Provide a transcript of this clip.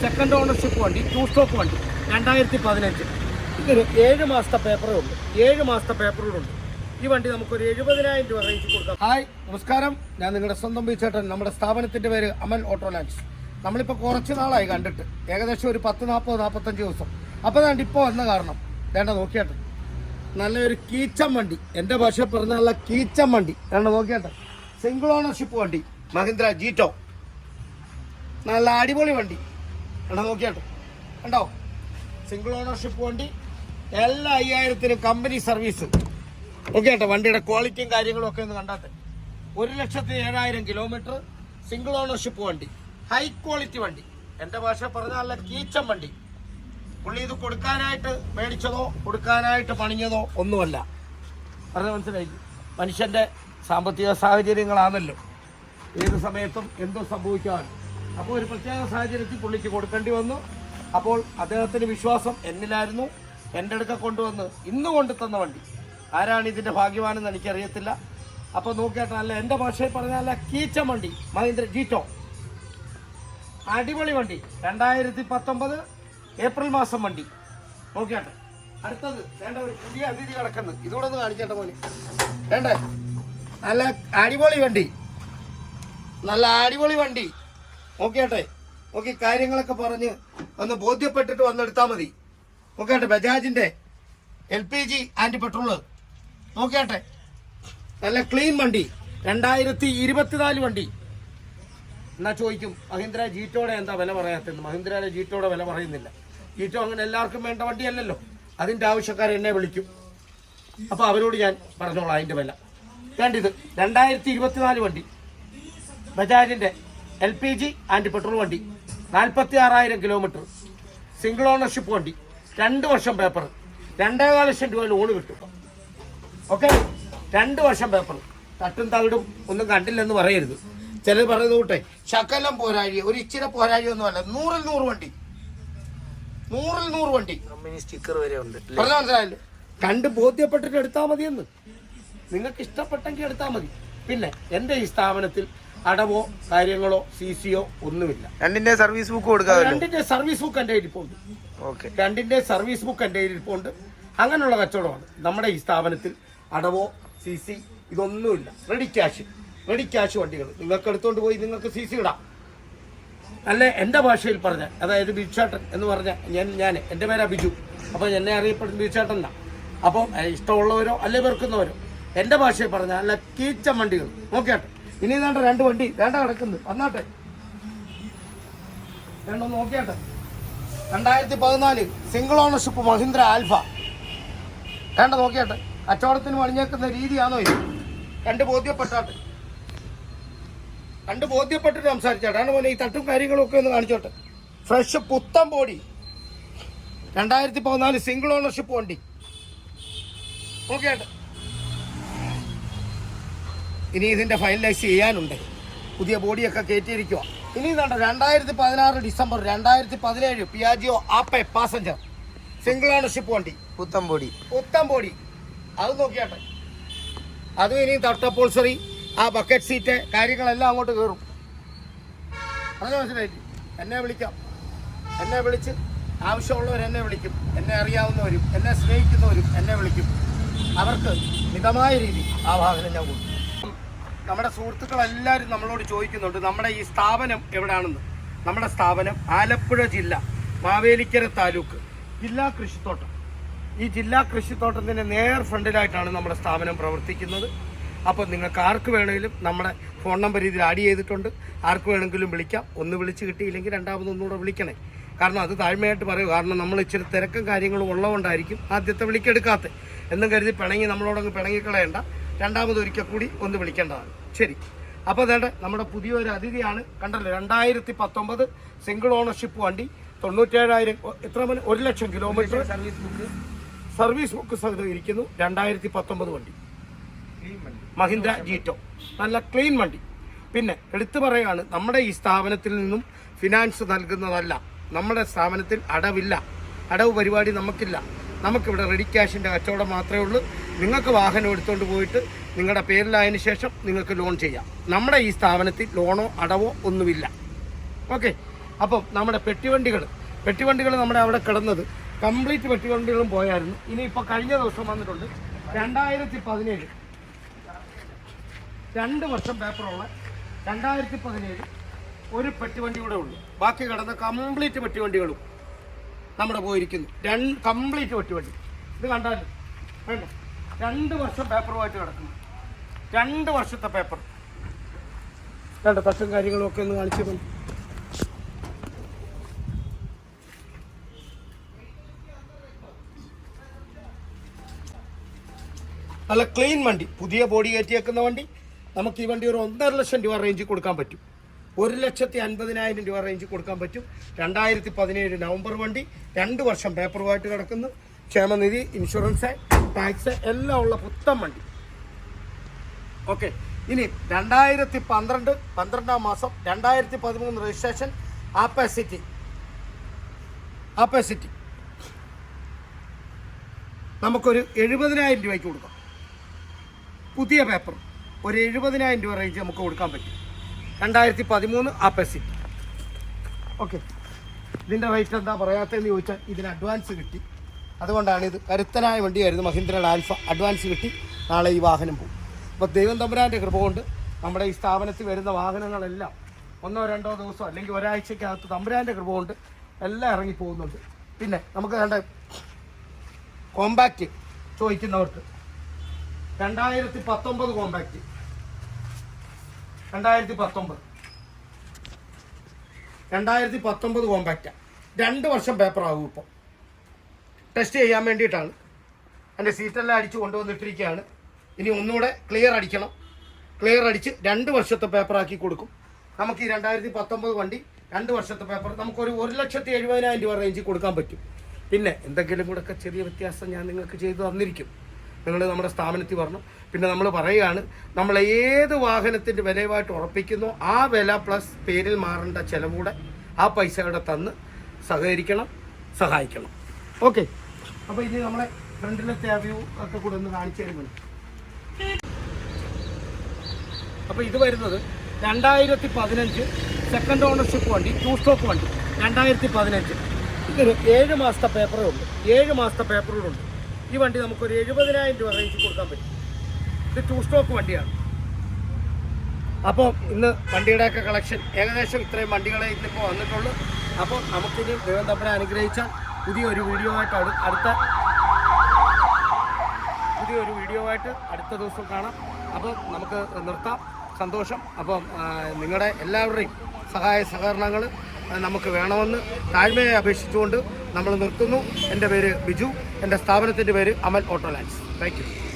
Second ownership വണ്ടി two stock വണ്ടി രണ്ടായിരത്തി പതിനഞ്ച് ഇതൊരു ഏഴ് മാസത്തെ പേപ്പറേ ഉള്ളൂ. ഏഴ് മാസത്തെ പേപ്പറുകളുണ്ട് ഈ വണ്ടി നമുക്കൊരു എഴുപതിനായിരം രൂപ റേഞ്ച് കൊടുക്കാം. ഹായ് നമസ്കാരം. ഞാൻ നിങ്ങളുടെ സ്വന്തം ബീച്ചേട്ടൻ നമ്മുടെ സ്ഥാപനത്തിന്റെ പേര് അമൽ ഓട്ടോ ലാൻഡ്സ് നമ്മളിപ്പോൾ കുറച്ച് നാളായി കണ്ടിട്ട്. ഏകദേശം ഒരു പത്ത് നാൽപ്പത് നാൽപ്പത്തഞ്ച് ദിവസം. അപ്പോൾ അതാണ്ട് ഇപ്പോൾ വന്ന കാരണം. വേണ്ട നോക്കിയാട്ടെ. നല്ലൊരു കീച്ചം വണ്ടി. എന്റെ ഭാഷ പറഞ്ഞ നല്ല കീച്ചം വണ്ടി. വേണ്ട നോക്കിയാട്ടെ. സിംഗിൾ ഓണർഷിപ്പ് വണ്ടി. മഹീന്ദ്ര ജീറ്റോ നല്ല അടിപൊളി വണ്ടി. എടാ നോക്കിയാട്ടോ. കണ്ടോ? സിംഗിൾ ഓണർഷിപ്പ് വണ്ടി. എല്ലാ അയ്യായിരത്തിനും കമ്പനി സർവീസ് ഓക്കെ വണ്ടിയുടെ ക്വാളിറ്റിയും കാര്യങ്ങളും ഒക്കെ ഒന്ന് കണ്ടാട്ടെ ഒരു ലക്ഷത്തി ഏഴായിരം കിലോമീറ്റർ സിംഗിൾ ഓണർഷിപ്പ് വണ്ടി. ഹൈ ക്വാളിറ്റി വണ്ടി. എന്റെ ഭാഷ പറഞ്ഞാൽ നല്ല കീച്ചം വണ്ടി. പുള്ളി ഇത് കൊടുക്കാനായിട്ട് മേടിച്ചതോ കൊടുക്കാനായിട്ട് പണിഞ്ഞതോ ഒന്നുമല്ല. പറഞ്ഞ മനസ്സിലായി മനുഷ്യന്റെ സാമ്പത്തിക സാഹചര്യങ്ങളാണല്ലോ. ഏത് സമയത്തും എന്തോ സംഭവിക്കാൻ അപ്പോൾ ഒരു പ്രത്യേക സാഹചര്യത്തിൽ പുള്ളിക്ക് കൊടുക്കേണ്ടി വന്നു. അപ്പോൾ അദ്ദേഹത്തിന് വിശ്വാസം എന്നിലായിരുന്നു. എന്റെ അടുക്ക കൊണ്ടുവന്ന് ഇന്ന് കൊണ്ടു തന്ന വണ്ടി. ആരാണ് ഇതിന്റെ ഭാഗ്യവാനെന്ന് എനിക്കറിയത്തില്ല. അപ്പോൾ നോക്കിയാട്ടെ അല്ല എന്റെ ഭാഷയിൽ പറഞ്ഞാൽ കീച്ച വണ്ടി മഹീന്ദ്ര ജീറ്റോ. അടിപൊളി വണ്ടി രണ്ടായിരത്തി പത്തൊമ്പത് ഏപ്രിൽ മാസം വണ്ടി. നോക്കിയാട്ടെ. അടുത്തത് വേണ്ട ഒരു പുതിയ അതിഥി കിടക്കുന്നത് ഇതുകൂടെ ഒന്ന് കാണിച്ചേട്ട പോലെ വേണ്ടേ? നല്ല അടിപൊളി വണ്ടി. നല്ല അടിപൊളി വണ്ടി. നോക്കിയാട്ടെ നോക്കി കാര്യങ്ങളൊക്കെ പറഞ്ഞ് ഒന്ന് ബോധ്യപ്പെട്ടിട്ട് വന്നെടുത്താൽ മതി. നോക്കിയാട്ടെ ബജാജിന്റെ L P G and petrol. നോക്കിയാട്ടെ നല്ല ക്ലീൻ വണ്ടി. രണ്ടായിരത്തി ഇരുപത്തിനാല് വണ്ടി. എന്നാ ചോദിക്കും മഹീന്ദ്ര ജീറ്റോടെ എന്താ വില പറയാത്തത് മഹീന്ദ്രയുടെ ജീറ്റോടെ വില പറയുന്നില്ല. ജീറ്റോ അങ്ങനെ എല്ലാവർക്കും വേണ്ട വണ്ടിയല്ലല്ലോ. അതിന്റെ ആവശ്യക്കാർ എന്നെ വിളിക്കും. അപ്പോൾ അവരോട് ഞാൻ പറഞ്ഞോളാം അതിന്റെ വില. വേണ്ടിത് രണ്ടായിരത്തി ഇരുപത്തിനാല് വണ്ടി. ബജാജിന്റെ L P G and petrol വണ്ടി നാൽപ്പത്തി ആറായിരം കിലോമീറ്റർ സിംഗിൾ ഓണർഷിപ്പ് വണ്ടി രണ്ട് വർഷം പേപ്പർ രണ്ടേകാൽ ലക്ഷം രൂപ ലോൺ കിട്ടും. ഓക്കെ രണ്ട് വർഷം പേപ്പർ തട്ടും തകിടും ഒന്നും കണ്ടില്ലെന്ന് പറയരുത്. ചിലർ പറയുന്നത് കൂട്ടെ ശകലം പോരാഴി ഒരു ഇച്ചിരി പോരാഴി ഒന്നും അല്ല നൂറിൽ നൂറ് വണ്ടി നൂറിൽ നൂറ് വണ്ടി. സ്റ്റിക്കർ വരെ ഉണ്ട് പറഞ്ഞ മനസ്സിലായല്ലോ? കണ്ട് ബോധ്യപ്പെട്ടിട്ട് എടുത്താൽ മതിയെന്ന്. നിങ്ങൾക്ക് ഇഷ്ടപ്പെട്ടെങ്കിൽ എടുത്താൽ മതി. പിന്നെ എന്റെ ഈ സ്ഥാപനത്തിൽ അടവോ കാര്യങ്ങളോ സി സിയോ ഒന്നുമില്ല. രണ്ടിന്റെ സർവീസ് ബുക്ക് കൊടുക്കാമല്ലോ? രണ്ടിന്റെ സർവീസ് ബുക്ക് എന്റെ ഇരിപ്പുണ്ട് ഓക്കെ. രണ്ടിന്റെ സർവീസ് ബുക്ക് എന്റെ ഇരിപ്പുണ്ട് അങ്ങനെയുള്ള കച്ചവടമാണ്. നമ്മുടെ ഈ സ്ഥാപനത്തിൽ അടവോ സി സി ഇതൊന്നുമില്ല. റെഡി ക്യാഷ് റെഡി ക്യാഷ് വണ്ടികൾ. നിങ്ങൾക്ക് എടുത്തുകൊണ്ട് പോയി നിങ്ങൾക്ക് സി സി ഇടാം. അല്ലെ? എന്റെ ഭാഷയിൽ പറഞ്ഞ അതായത് ബിജുചേട്ടൻ എന്ന് പറഞ്ഞ ഞാൻ ഞാൻ എന്റെ പേരാ ബിജു. അപ്പോൾ എന്നെ അറിയപ്പെടുന്ന ബിജുചേട്ടൻ എന്നാ. അപ്പോൾ ഇഷ്ടമുള്ളവരോ അല്ലെ വെറുക്കുന്നവരോ എന്റെ ഭാഷയിൽ പറഞ്ഞ അല്ല കീച്ച വണ്ടികൾ. നോക്കിയാട്ടെ. ഇനി വേണ്ട രണ്ട് വണ്ടി വേണ്ട കിടക്കുന്നു വന്നാട്ടെ. രണ്ടൊന്ന് നോക്കിയാട്ടെ. രണ്ടായിരത്തി പതിനാല് സിംഗിൾ ഓണർഷിപ്പ് മഹീന്ദ്ര ആൽഫ. വേണ്ട നോക്കിയാട്ടെ. കച്ചവടത്തിന് പണിഞ്ഞേക്കുന്ന രീതിയാണോ ഇത്? കണ്ട് ബോധ്യപ്പെട്ടാട്ടെ. കണ്ട് ബോധ്യപ്പെട്ടിട്ട് സംസാരിച്ചാട്ടെ. ആണ് പോലെ ഈ തട്ടും കാര്യങ്ങളും ഒക്കെ ഒന്ന് കാണിച്ചോട്ടെ. ഫ്രഷ് പുത്തൻ ബോഡി. രണ്ടായിരത്തി പതിനാല് സിംഗിൾ ഓണർഷിപ്പ് വണ്ടി. നോക്കിയാട്ടെ. ഇനി ഇതിന്റെ ഫൈനലൈസ് ചെയ്യാനുണ്ട്. പുതിയ ബോഡിയൊക്കെ കയറ്റിയിരിക്കുക ഇനി ഇതുണ്ട് രണ്ടായിരത്തി പതിനാറ് ഡിസംബർ രണ്ടായിരത്തി പതിനേഴ് Piaggio Ape passenger single ownership വണ്ടി. പുത്തംപൊടി പുത്തംപൊടി ബോഡി അത് നോക്കിയാട്ടെ. അതും ഇനി തട്ടപ്പോൾസറി ആ ബക്കറ്റ് സീറ്റ് കാര്യങ്ങളെല്ലാം അങ്ങോട്ട് കയറും അത് മനസ്സിലായി എന്നെ വിളിക്കാം. എന്നെ വിളിച്ച് ആവശ്യമുള്ളവർ എന്നെ വിളിക്കും. എന്നെ അറിയാവുന്നവരും എന്നെ സ്നേഹിക്കുന്നവരും എന്നെ വിളിക്കും. അവർക്ക് മിതമായ രീതി ആ വാഹനം ഞാൻ കൊടുക്കും. നമ്മുടെ സുഹൃത്തുക്കളെല്ലാവരും നമ്മളോട് ചോദിക്കുന്നുണ്ട് നമ്മുടെ ഈ സ്ഥാപനം എവിടെയാണെന്ന്? നമ്മുടെ സ്ഥാപനം ആലപ്പുഴ ജില്ല മാവേലിക്കര താലൂക്ക് ജില്ലാ കൃഷിത്തോട്ടം. ഈ ജില്ലാ കൃഷിത്തോട്ടത്തിന്റെ നേർ ഫ്രണ്ടിലായിട്ടാണ് നമ്മുടെ സ്ഥാപനം പ്രവർത്തിക്കുന്നത്. അപ്പോൾ നിങ്ങൾക്ക് ആർക്ക് വേണമെങ്കിലും നമ്മുടെ ഫോൺ നമ്പർ ഇതിൽ ആഡ് ചെയ്തിട്ടുണ്ട്. ആർക്ക് വേണമെങ്കിലും വിളിക്കാം. ഒന്ന് വിളിച്ച് കിട്ടിയില്ലെങ്കിൽ രണ്ടാമത് ഒന്നുകൂടെ വിളിക്കണേ. കാരണം അത് താഴ്മയായിട്ട് പറയൂ. കാരണം നമ്മൾ ഇച്ചിരി തിരക്കും കാര്യങ്ങളും ഉള്ളതുകൊണ്ടായിരിക്കും ആദ്യത്തെ വിളിക്കെടുക്കാത്ത എന്നും കരുതി പിണങ്ങി നമ്മളോടങ്ങ് പിണങ്ങിക്കളയണ്ട. രണ്ടാമത് ഒരിക്കൽ കൂടി ഒന്ന് വിളിക്കേണ്ടതാണ്. ശരി. അപ്പോൾ അതേണ്ട നമ്മുടെ പുതിയൊരു അതിഥിയാണ്. കണ്ടല്ലോ രണ്ടായിരത്തി പത്തൊമ്പത് സിംഗിൾ ഓണർഷിപ്പ് വണ്ടി തൊണ്ണൂറ്റേഴായിരം എത്ര മണി ഒരു lakh kilometre service book service book ഇരിക്കുന്നു രണ്ടായിരത്തി പത്തൊമ്പത് വണ്ടി. മഹിന്ദ്ര ജീറ്റോ. നല്ല ക്ലീൻ വണ്ടി. പിന്നെ എടുത്തു പറയുകയാണ് നമ്മുടെ ഈ സ്ഥാപനത്തിൽ നിന്നും ഫിനാൻസ് നൽകുന്നതല്ല. നമ്മുടെ സ്ഥാപനത്തിൽ അടവില്ല. അടവ് പരിപാടി നമുക്കില്ല. നമുക്കിവിടെ റെഡി ക്യാഷിന്റെ കച്ചവടം മാത്രമേ ഉള്ളൂ. നിങ്ങൾക്ക് വാഹനം എടുത്തുകൊണ്ട് പോയിട്ട് നിങ്ങളുടെ പേരിലായതിനു ശേഷം നിങ്ങൾക്ക് ലോൺ ചെയ്യാം. നമ്മുടെ ഈ സ്ഥാപനത്തിൽ ലോണോ അടവോ ഒന്നുമില്ല. ഓക്കെ? അപ്പം നമ്മുടെ പെട്ടിവണ്ടികൾ പെട്ടിവണ്ടികൾ നമ്മുടെ അവിടെ കിടന്നത് കംപ്ലീറ്റ് പെട്ടിവണ്ടികളും പോയായിരുന്നു. ഇനിയിപ്പോൾ കഴിഞ്ഞ ദിവസം വന്നിട്ടുണ്ട് രണ്ടായിരത്തി പതിനേഴ് രണ്ട് വർഷം പേപ്പറുള്ള രണ്ടായിരത്തി പതിനേഴ് ഒരു പെട്ടിവണ്ടി കൂടെ ഉള്ളു. ബാക്കി കിടന്ന കംപ്ലീറ്റ് പെട്ടിവണ്ടികളും നമ്മുടെ പോയിരിക്കുന്നു. രണ്ട് കംപ്ലീറ്റ് പെട്ടിവണ്ടി. ഇത് കണ്ടാലും വേണ്ട. രണ്ട് വർഷം പേപ്പറുമായിട്ട് കിടക്കുന്നു. രണ്ട് വർഷത്തെ പേപ്പർ. രണ്ട് തട്ടും കാര്യങ്ങളും ഒക്കെ ഒന്ന് കാണിച്ചു തന്നെ. നല്ല ക്ലീൻ വണ്ടി. പുതിയ ബോഡി കയറ്റിയേക്കുന്ന വണ്ടി. നമുക്ക് ഈ വണ്ടി ഒരു ഒന്നര ലക്ഷം രൂപ റേഞ്ചിൽ കൊടുക്കാൻ പറ്റും. ഒരു ലക്ഷത്തി അൻപതിനായിരം രൂപ റേഞ്ചിൽ കൊടുക്കാൻ പറ്റും. രണ്ടായിരത്തി പതിനേഴ് നവംബർ വണ്ടി. രണ്ട് വർഷം പേപ്പറുമായിട്ട് കിടക്കുന്നു. ക്ഷേമനിധി ഇൻഷുറൻസ് ടാക്സ് എല്ലാം ഉള്ള പുത്തൻ വണ്ടി. ഓക്കെ. ഇനി രണ്ടായിരത്തി പന്ത്രണ്ട് പന്ത്രണ്ടാം മാസം രണ്ടായിരത്തി പതിമൂന്ന് രജിസ്ട്രേഷൻ ആപ്പാസിറ്റി ആപ്പാസിറ്റി നമുക്കൊരു എഴുപതിനായിരം രൂപയ്ക്ക് കൊടുക്കാം. പുതിയ പേപ്പർ ഒരു എഴുപതിനായിരം രൂപ റേഞ്ച് നമുക്ക് കൊടുക്കാൻ പറ്റും. രണ്ടായിരത്തി പതിമൂന്ന് ആപ്പസിറ്റി ഓക്കെ. ഇതിന്റെ റേറ്റ് എന്താ പറയാത്തതെന്ന് ചോദിച്ചാൽ ഇതിന് അഡ്വാൻസ് കിട്ടി. അതുകൊണ്ടാണ് ഇത് കരുത്തനായ വണ്ടിയായിരുന്നു മഹീന്ദ്രയുടെ ആൽഫ അഡ്വാൻസ് കിട്ടി. നാളെ ഈ വാഹനം പോകും. അപ്പോൾ ദൈവം തമ്പുരാന്റെ കൃപ കൊണ്ട് നമ്മുടെ ഈ സ്ഥാപനത്തിൽ വരുന്ന വാഹനങ്ങളെല്ലാം ഒന്നോ രണ്ടോ ദിവസമോ അല്ലെങ്കിൽ ഒരാഴ്ചക്കകത്ത് തമ്പുരാന്റെ കൃപ കൊണ്ട് എല്ലാം ഇറങ്ങി പോകുന്നുണ്ട്. പിന്നെ നമുക്ക് വേണ്ട കോമ്പാക്റ്റ് ചോദിക്കുന്നവർക്ക് രണ്ടായിരത്തി പത്തൊമ്പത് കോമ്പാക്റ്റ് രണ്ടായിരത്തി പത്തൊമ്പത്. രണ്ടായിരത്തി പത്തൊമ്പത് കോമ്പാക്റ്റാണ് രണ്ട് വർഷം പേപ്പറാകും ഇപ്പോൾ ടെസ്റ്റ് ചെയ്യാൻ വേണ്ടിയിട്ടാണ്. എന്റെ സീറ്റെല്ലാം അടിച്ച് കൊണ്ടുവന്നിട്ടിരിക്കുകയാണ്. ഇനി ഒന്നുകൂടെ ക്ലിയർ അടിക്കണം. ക്ലിയർ അടിച്ച് രണ്ട് വർഷത്തെ പേപ്പറാക്കി കൊടുക്കും. നമുക്ക് ഈ രണ്ടായിരത്തി പത്തൊമ്പത് വണ്ടി രണ്ട് വർഷത്തെ പേപ്പർ നമുക്കൊരു ഒരു ലക്ഷത്തി എഴുപതിനായിരം രൂപ റേഞ്ചിൽ കൊടുക്കാൻ പറ്റും. പിന്നെ എന്തെങ്കിലും കൂടെ ഒക്കെ ചെറിയ വ്യത്യാസം ഞാൻ നിങ്ങൾക്ക് ചെയ്തു തന്നിരിക്കും. നിങ്ങൾ നമ്മുടെ സ്ഥാപനത്തിൽ വരണം. പിന്നെ നമ്മൾ പറയുകയാണ് നമ്മൾ ഏത് വാഹനത്തിന്റെ വിലയുമായിട്ട് ഉറപ്പിക്കുന്നു ആ വില പ്ലസ് പേരിൽ മാറേണ്ട ചിലവൂടെ ആ പൈസ തന്ന് സഹകരിക്കണം സഹായിക്കണം. ഓക്കെ അപ്പോൾ ഇത് നമ്മളെ ഫ്രണ്ടിലെ വ്യൂ ഒക്കെ കൂടെ ഒന്ന് കാണിച്ചു തരുന്നുണ്ട് അപ്പോൾ ഇത് വരുന്നത് രണ്ടായിരത്തി പതിനഞ്ച് സെക്കൻഡ് ഓണർഷിപ്പ് വണ്ടി ടൂ സ്റ്റോക്ക് വണ്ടി രണ്ടായിരത്തി പതിനഞ്ച് ഇതൊരു ഏഴ് മാസത്തെ പേപ്പറേ ഉള്ളൂ. ഏഴ് മാസത്തെ പേപ്പറുകളുണ്ട് ഈ വണ്ടി നമുക്കൊരു എഴുപതിനായിരം രൂപ റേഞ്ചിൽ കൊടുക്കാൻ പറ്റും. ഇത് ടൂ സ്റ്റോക്ക് വണ്ടിയാണ്. അപ്പോൾ ഇന്ന് വണ്ടിയുടെയൊക്കെ കളക്ഷൻ ഏകദേശം ഇത്രയും വണ്ടികളെ ഇന്നിപ്പോൾ വന്നിട്ടുള്ളൂ. അപ്പോൾ നമുക്കിനി ദൈവം തമ്പനെ അനുഗ്രഹിച്ച പുതിയൊരു വീഡിയോ ആയിട്ട് അടു- അടുത്ത പുതിയൊരു വീഡിയോ ആയിട്ട് അടുത്ത ദിവസം കാണാം. അപ്പോൾ നമുക്ക് നിർത്താം. സന്തോഷം. അപ്പം നിങ്ങളുടെ എല്ലാവരുടെയും സഹായ സഹകരണങ്ങൾ നമുക്ക് വേണമെന്ന് താഴ്മയെ അപേക്ഷിച്ചുകൊണ്ട് നമ്മൾ നിർത്തുന്നു. എന്റെ പേര് ബിജു. എന്റെ സ്ഥാപനത്തിന്റെ പേര് അമൽ ഓട്ടോ ലാൻഡ്സ് താങ്ക്